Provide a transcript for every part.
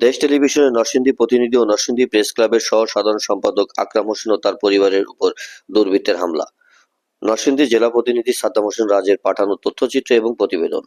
দেশ টেলিভিশনের নরসিংদী প্রতিনিধি ও নরসিংদী প্রেস ক্লাবের সহ সাধারণ সম্পাদক আকরাম হোসেন ও তার পরিবারের উপর দুর্বৃত্তের হামলা। নরসিংদী জেলা প্রতিনিধি সাদ্দাম হোসেন রাজের পাঠানো তথ্যচিত্র এবং প্রতিবেদন।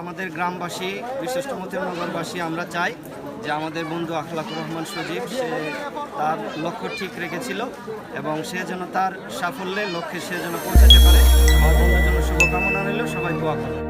আমাদের গ্রামবাসী বিশেষ নগরবাসী আমরা চাই যে আমাদের বন্ধু আখলাকুর রহমান সজীব, সে তার লক্ষ্য ঠিক রেখেছিল এবং সে যেন তার সাফল্যে লক্ষ্যে সে যেন পৌঁছাতে পারে। আমার বন্ধুর জন্য শুভকামনা রইল, সবাই দোয়া করবে